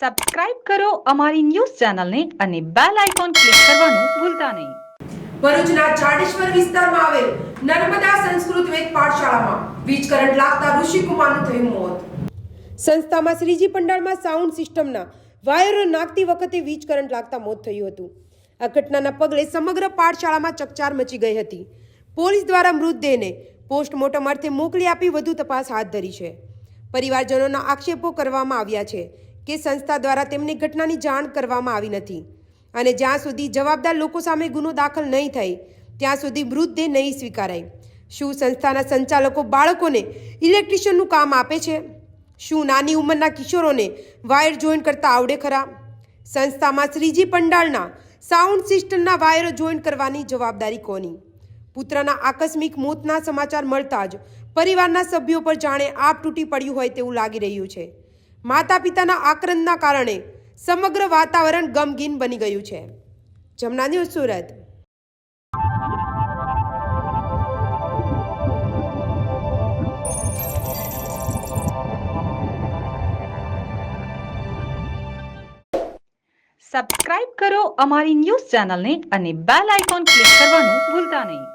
Subscribe કરો અમારી news ચેનલને અને બેલ આઇકોન ક્લિક કરવાનું ભૂલતા નહીં. ભરૂચના જાડેશ્વર વિસ્તારમાં આવેલ નર્મદા સંસ્કૃત વેદ પાઠશાળામાં વીજ કરંટ લાગતા ઋષિકુમારનું થયું મોત. સંસ્થામાં શ્રીજી પંડાળમાં સાઉન્ડ સિસ્ટમના વાયરો નાખતી વખતે વીજ કરંટ લાગતા મોત થયું હતું. આ ઘટનાના પગલે સમગ્ર પાઠશાળામાં ચકચાર મચી ગઈ હતી. પોલીસ દ્વારા મૃતદેહને પોસ્ટમોર્ટમ અર્થે મોકલી આપી વધુ તપાસ હાથ ધરી છે. પરિવારજનોના આક્ષેપો કરવામાં આવ્યા છે. કે સંસ્થા દ્વારા તેમને ઘટનાની જાણ કરવામાં આવી નથી. અને જ્યાં સુધી જવાબદાર લોકો સામે ગુનો દાખલ નહીં થાય ત્યાં સુધી મૃતદેહ નહીં સ્વીકારાય. શું સંસ્થાના સંચાલકો બાળકોને ઇલેક્ટ્રિશિયનનું કામ આપે છે? શું નાની ઉંમરના કિશોરોને વાયર જોઈન કરતા આવડે ખરા? સંસ્થામાં શ્રીજી પંડાળના સાઉન્ડ સિસ્ટમના વાયરો જોઈન કરવાની જવાબદારી કોની? પુત્રના આકસ્મિક મોતના સમાચાર મળતા જ પરિવારના સભ્યો પર જાણે આપ તૂટી પડ્યું હોય તેવું લાગી રહ્યું છે. માતા પિતાના આક્રંદના કારણે સમગ્ર વાતાવરણ ગમગીન બની ગયું છે. જમના ન્યૂઝ સુરત. સબસ્ક્રાઇબ કરો અમારી ન્યૂઝ ચેનલને અને બેલ આઇકોન ક્લિક કરવાનું ભૂલતા નહીં.